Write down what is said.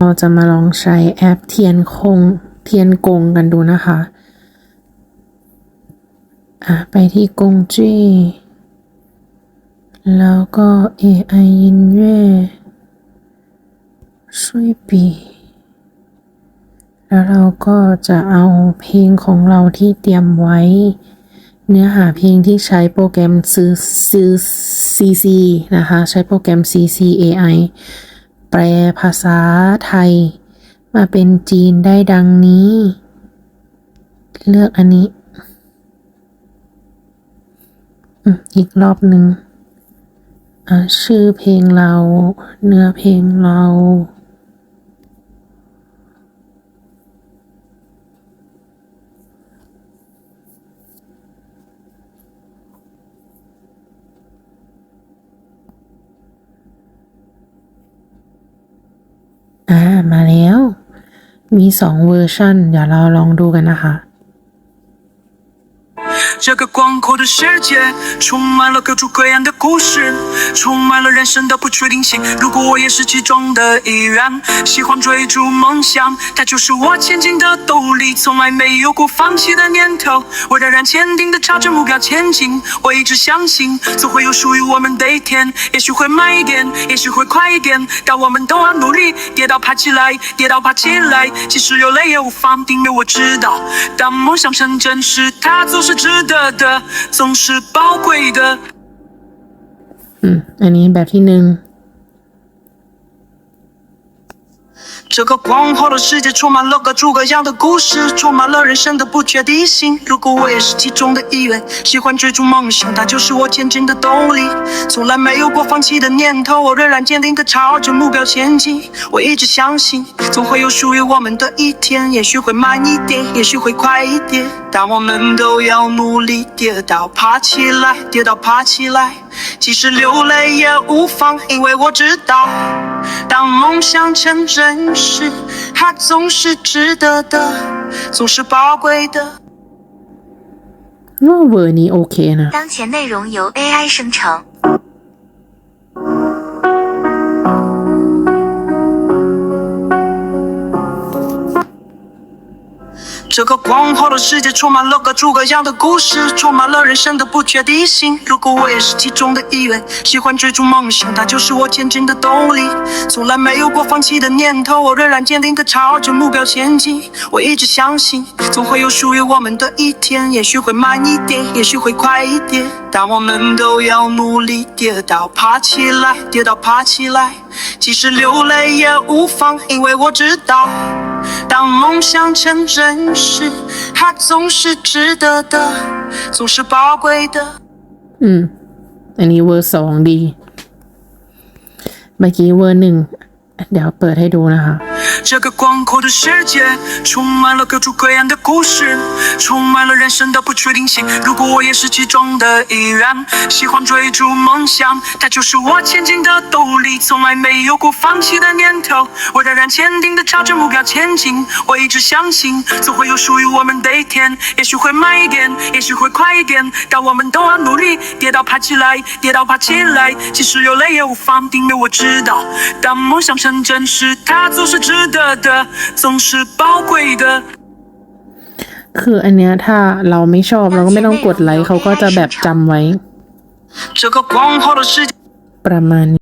เราจะมาลองใช้แอปเทียนคงเทียนกงกันดูนะคะอะไปที่กงจี้แล้วก็ AI 音乐ช่วยปีแล้วเราก็จะเอาเพลงของเราที่เตรียมไว้ เนื้อหาเพลงที่ใช้โปรแกรมซื้อซื้อ CC นะคะ ใช้โปรแกรม CC AI แปลภาษาไทย มาเป็นจีนได้ดังนี้ เลือกอันนี้อีกรอบหนึ่งชื่อเพลงเรา เนื้อเพลงเรา อ่า มาแล้ว มีสองเวอร์ชันเดี๋ยวเราลองดูกันนะคะ 这个广阔的世界充满了各种各样的故事，充满了人生的不确定性。如果我也是其中的一员，喜欢追逐梦想，它就是我前进的动力，从来没有过放弃的念头。我仍然坚定的朝着目标前进，我一直相信，总会有属于我们的一天。也许会慢一点，也许会快一点，但我们都要努力，跌倒爬起来，跌倒爬起来，即使有泪也无妨，因为我知道，当梦想成真时，它总是值得得的，总是宝贵的。 อืม อันนี้แบบที่หนึ่ง 这个广阔的世界充满了各种各样的故事，充满了人生的不确定性。如果我也是其中的一员，喜欢追逐梦想，它就是我前进的动力。从来没有过放弃的念头，我仍然坚定地朝着目标前进。我一直相信，总会有属于我们的一天。也许会慢一点，也许会快一点，但我们都要努力，跌倒爬起来，跌倒爬起来。即使流泪也无妨，因为我知道，梦想成真时，它总是值得的，总是宝贵的。我你 OK 呢？当前内容由 AI 生成。这个广阔的世界充满了各种各样的故事，充满了人生的不确定性。如果我也是其中的一员，喜欢追逐梦想，它就是我前进的动力。从来没有过放弃的念头，我仍然坚定地朝着目标前进。我一直相信，总会有属于我们的一天。也许会慢一点，也许会快一点，但我们都要努力，跌倒爬起来，跌倒爬起来。即使流泪也无妨，因为我知道。当梦想成真时，它总是值得的，总是宝贵的。 อืม อันนี้เวอร์สองดี เมื่อกี้เวอร์หนึ่ง เดี๋ยวเปิดให้ดูนะคะ 这个广阔的世界充满了各种各样的故事，充满了人生的不确定性。如果我也是其中的一员，喜欢追逐梦想，它就是我前进的动力，从来没有过放弃的念头。我仍然坚定地朝着目标前进，我一直相信，总会有属于我们的一天。也许会慢一点，也许会快一点，但我们都要努力，跌倒爬起来，跌倒爬起来，即使有泪也无妨，因为我知道，当梦想成真时，它总是值得的，总是宝贵的。 คืออันเนี้ยถ้าเราไม่ชอบเราก็ไม่ต้องกดไลค์เขาก็จะแบบจำไว้ 这个广阔的世界。 ประมาณนี้